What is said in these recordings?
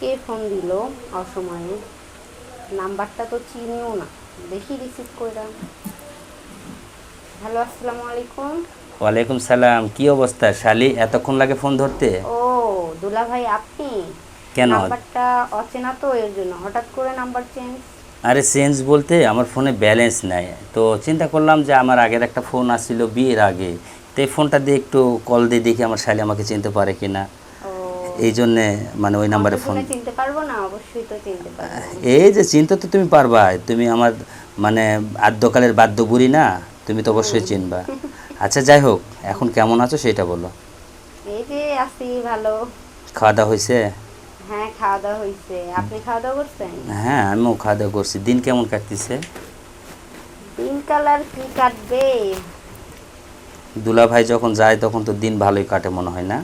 কে phone দিল অসময়ে? নাম্বারটা তো চিনিও না। দেখি রিসিভ করলাম হ্যালো আসসালামু আলাইকুম। ওয়ালাইকুম সালাম। কি অবস্থা? শালি এতক্ষণ লাগে ফোন ধরতে? ও দুলা ভাই আপনি? কেন? নাম্বারটা অচেনা তো এর জন্য। হঠাৎ করে নাম্বার চেঞ্জ আরে চেঞ্জ বলতে আমার ফোনে ব্যালেন্স নাই। তো চিন্তা করলাম যে আমার আগের একটা ফোন আসছিল বিয়ের আগে। তো এই ফোনটা দিয়ে একটু কল দিয়ে দেখি আমার শালি আমাকে চিনতে পারে কিনা। এই জন্যে মানে ওই নাম্বারে ফোন চিনতে পারব না অবশ্যই তো চিনতে পারব। এই যে চিনতে তো তুমি পারবা তুমি আমার মানে আদ্যকালের বাদ্য বুড়ি না তুমি তো অবশ্যই চিনবা। আচ্ছা যাই হোক এখন কেমন আছো সেটা বলো। এই যে আছি ভালো। খাওয়া দাওয়া হয়েছে হ্যাঁ খাওয়া দাওয়া হয়েছে আপনি খাওয়া দাওয়া করছেন? হ্যাঁ আমিও খাওয়া দাওয়া করছি। দিন কেমন কাটতেছে? দিনকাল আর কি কাটবে? দুলা ভাই যখন যায় তখন তো দিন ভালোই কাটে মনে হয় না?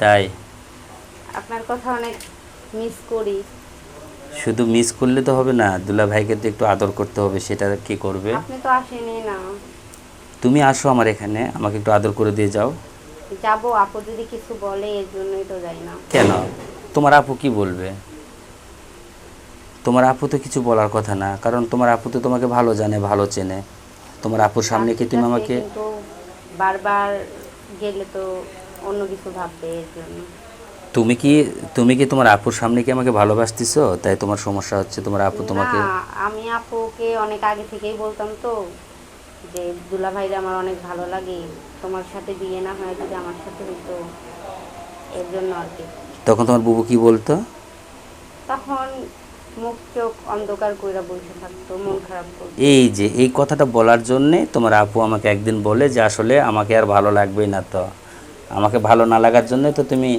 তাই? আপনার কথা অনেক মিস করি। শুধু মিস করলে তো হবে না দুলা ভাইকে তো একটু আদর করতে হবে সেটা কি করবে? আপনি তো আসেনি না। তুমি আসো আমার এখানে আমাকে একটু আদর করে দিয়ে যাও। যাব আপু যদি কিছু বলে এর জন্যই তো যাই না। কেন? তোমার আপু কি বলবে? তোমার আপু তো কিছু বলার কথা না কারণ তোমার আপু তো তোমাকে ভালো জানে ভালো চেনে। তোমার আপুর সামনে কি তুমি আমাকে বারবার গেলে তো অন্য কিছু ভাববে এর জন্য। তুমি কি তুমি কি তোমার আপুর সামনে কি আমাকে ভালোবাসতেছো? তাই তোমার সমস্যা হচ্ছে তোমার আপু তোমাকে না আমি আপুকে অনেক আগে থেকেই বলতাম তো যে দুলা ভাইরা আমার অনেক ভালো লাগে তোমার সাথে বিয়ে না হয় যদি আমার সাথে হতো এর জন্য আর কি। তখন তোমার বুবু কি বলতো? তখন মুখ চোখ অন্ধকার কইরা বসে থাকতো মন খারাপ করতো। এই যে এই কথাটা বলার জন্যে তোমার আপু আমাকে একদিন বলে যে আসলে আমাকে আর ভালো লাগবেই না তো। আমাকে ভালো না লাগার জন্যই তো তুমি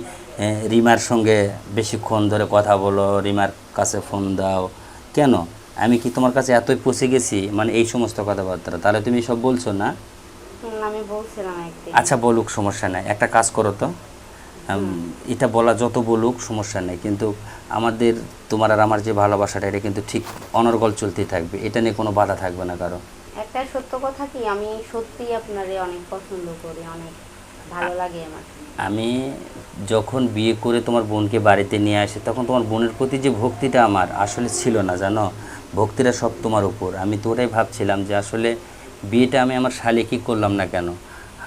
রিমার সঙ্গে বেশিক্ষণ ধরে কথা বলো রিমার কাছে ফোন দাও। কেন? আমি কি তোমার কাছে এতই পৌঁছে গেছি? মানে এই সমস্ত কথাবার্তা। তাহলে তুমি সব বলছো না? আমি বলছিলাম আচ্ছা বলুক সমস্যা নাই। একটা কাজ করো তো। এটা বলা যত বলুক সমস্যা নেই। কিন্তু আমাদের তোমার আর আমার যে ভালোবাসাটা এটা কিন্তু ঠিক অনর্গল চলতেই থাকবে। এটা নিয়ে কোনো বাধা থাকবে না কারও। একটা সত্য কথা কি? আমি সত্যিই আপনারে অনেক পছন্দ করি অনেক। ভালো লাগে আমার। আমি যখন বিয়ে করে তোমার বোনকে বাড়িতে নিয়ে আসি তখন তোমার বোনের প্রতি যে ভক্তিটা আমার আসলে ছিল না জানো? ভক্তিটা সব তোমার উপর। আমি তো ওটাই ভাবছিলাম যে আসলে বিয়েটা আমি আমার শালিকে করলাম না কেন?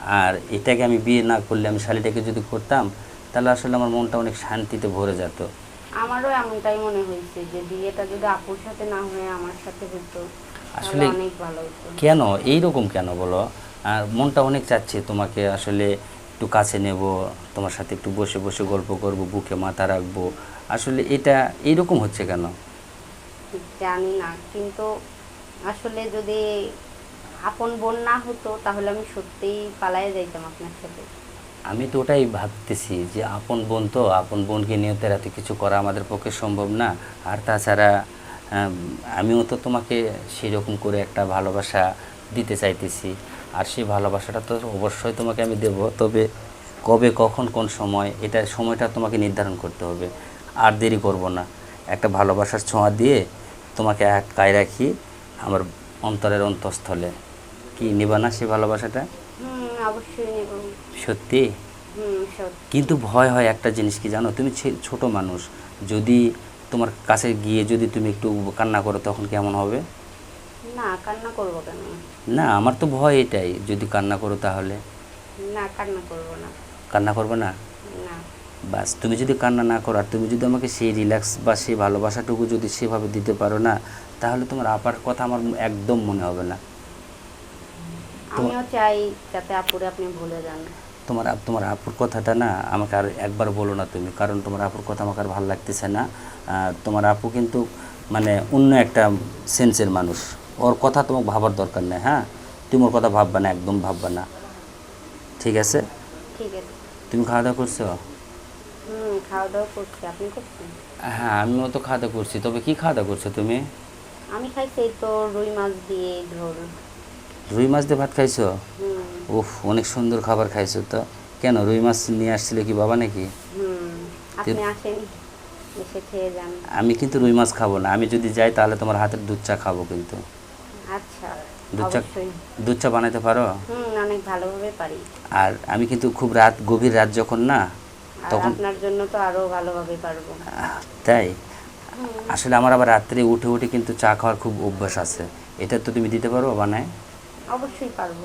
আর এটাকে আমি বিয়ে না করলে আমি শালিটাকে যদি করতাম তাহলে আসলে আমার মনটা অনেক শান্তিতে ভরে যেত। আমারও এমনটাই মনে হয়েছে যে বিয়েটা যদি আপুর সাথে না হয়ে আমার সাথে হতো আসলে- অনেক ভালো হতো। কেন? এই রকম কেন বলো? আর মনটা অনেক চাচ্ছে তোমাকে আসলে একটু কাছে নেব তোমার সাথে একটু বসে বসে গল্প করব বুকে মাথা রাখব। আসলে এটা এইরকম হচ্ছে কেন? জানি না কিন্তু আসলে যদি আপন বোন না হতো তাহলে আমি সত্যিই পালায়ে যাইতাম আপনার সাথে। আমি তো ওটাই ভাবতেছি যে আপন বোন তো আপন বোনকে নিয়ে তো এত কিছু করা আমাদের পক্ষে সম্ভব না। আর তাছাড়া আমিও তো তোমাকে সেরকম করে একটা ভালোবাসা দিতে চাইতেছি। আর সেই ভালোবাসাটা তো অবশ্যই তোমাকে আমি দেব। তবে কবে কখন কোন সময় এটা সময়টা তোমাকে নির্ধারণ করতে হবে। আর দেরি করব না। একটা ভালোবাসার ছোঁয়া দিয়ে তোমাকে এক আটকায় রাখি আমার অন্তরের অন্তঃস্থলে। কি নিবা না সেই ভালোবাসাটা? সত্যি? কিন্তু ভয় হয় একটা জিনিস কি জানো? তুমি ছোট মানুষ। যদি তোমার কাছে গিয়ে যদি তুমি একটু কান্না করো তখন কেমন হবে? না কান্না করব কেন? না আমার তো ভয় এটাই যদি কান্না করো তাহলে। না কান্না করব না। কান্না করবে না? না। বাস তুমি যদি কান্না না করো আর তুমি যদি আমাকে সেই রিল্যাক্স বা সেই ভালোবাসাটুকু যদি সেভাবে দিতে পারো না তাহলে তোমার আপার কথা আমার একদম মনে হবে না। আমিও চাই যাতে আপুরে আপনি ভুলে যান। তোমার তোমার আপুর কথাটা না আমাকে আর একবার বলো না তুমি কারণ তোমার আপুর কথা আমাকে আর ভালো লাগতেছে না। তোমার আপু কিন্তু মানে অন্য একটা সেন্সের মানুষ। ওর কথা তোমাকে ভাবার দরকার নেই হ্যাঁ? তুমি ওর কথা ভাববা না একদম ভাববা না। ঠিক আছে? ঠিক আছে। তুমি খাওয়া দাওয়া করছ। হ্যাঁ আমিও তো খাওয়া দাওয়া করছি। তবে কি খাওয়া দাওয়া করছ তুমি? আমি খাইছি তো রুই মাছ দিয়ে ঝোল। রুই মাছ দিয়ে ভাত খাইছো? উফ অনেক সুন্দর খাবার খাইছো তো। কেন রুই মাছ নিয়ে আসছিল কি বাবা নাকি? আমি কিন্তু রুই মাছ খাব না। আমি যদি যাই তাহলে তোমার হাতের দুধ চা খাব কিন্তু। দুধ চা দুধ চা বানাইতে পারো? অনেক ভালোভাবে পারি। আর আমি কিন্তু খুব রাত গভীর রাত যখন না তখন আপনার জন্য তো আরও ভালোভাবে পারব। তাই? আসলে আমার আবার রাত্রে উঠে উঠে কিন্তু চা খাওয়ার খুব অভ্যাস আছে। এটা তো তুমি দিতে পারো বানায় অবশ্যই পারব।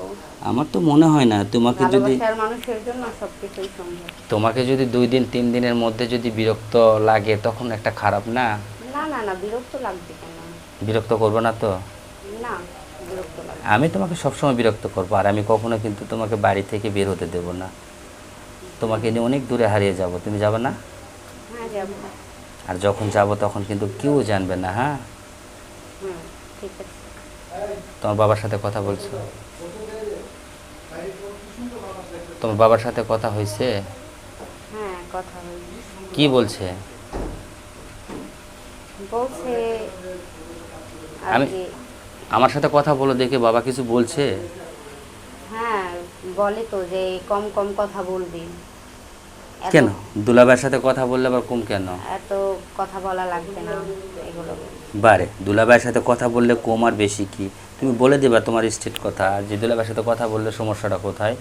আমার তো মনে হয় না তোমাকে যদি মানুষের জন্য সবকিছুই সম্ভব। তোমাকে যদি দুই দিন তিন দিনের মধ্যে যদি বিরক্ত লাগে তখন একটা খারাপ না? না না না বিরক্ত লাগবে কেন? বিরক্ত করব না তো? না। আমি তোমাকে সবসময় বিরক্ত করব আর আমি কখনো কিন্তু তোমাকে বাড়ি থেকে বের হতে দেব না। তোমাকে নিয়ে অনেক দূরে হারিয়ে যাব। তুমি যাবে না? হ্যাঁ আর যখন যাব তখন কিন্তু কেউ জানবে না হ্যাঁ? তোমার বাবার সাথে কথা বলছো? তোমার বাবার সাথে কথা হয়েছে? হ্যাঁ কি বলছে? আমি- আমার সাথে কথা বলো দেখে বাবা কিছু বলছে? হ্যাঁ বলে তো যে কম কম কথা বলবি। এত- কেন? দুলাভাইয়ের সাথে কথা বললে আবার কম কেন? এত কথা বলা লাগবে না এগুলো। বারে দুলাভাইয়ের সাথে কথা বললে কম আর বেশি কি? তুমি বলে দেবা তোমার স্টেট কথা আর যে দুলাভাইয়ের সাথে কথা বললে সমস্যাটা কোথায়?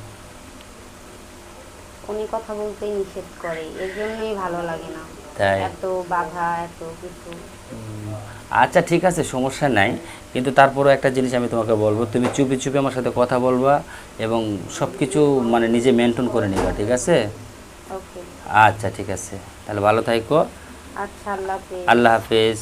উনি কথা বলতেই নিষেধ করে এর জন্যই ভালো লাগে না। তাই? এত বাধা এত কিছু। আচ্ছা ঠিক আছে সমস্যা নাই। কিন্তু তারপরও একটা জিনিস আমি তোমাকে বলব তুমি চুপি চুপি আমার সাথে কথা বলবা এবং সব কিছু মানে নিজে মেনটেন করে নিবা ঠিক আছে? ওকে আচ্ছা ঠিক আছে। তাহলে ভালো থাকো আচ্ছা আল্লাহ হাফেজ। আল্লাহ হাফেজ।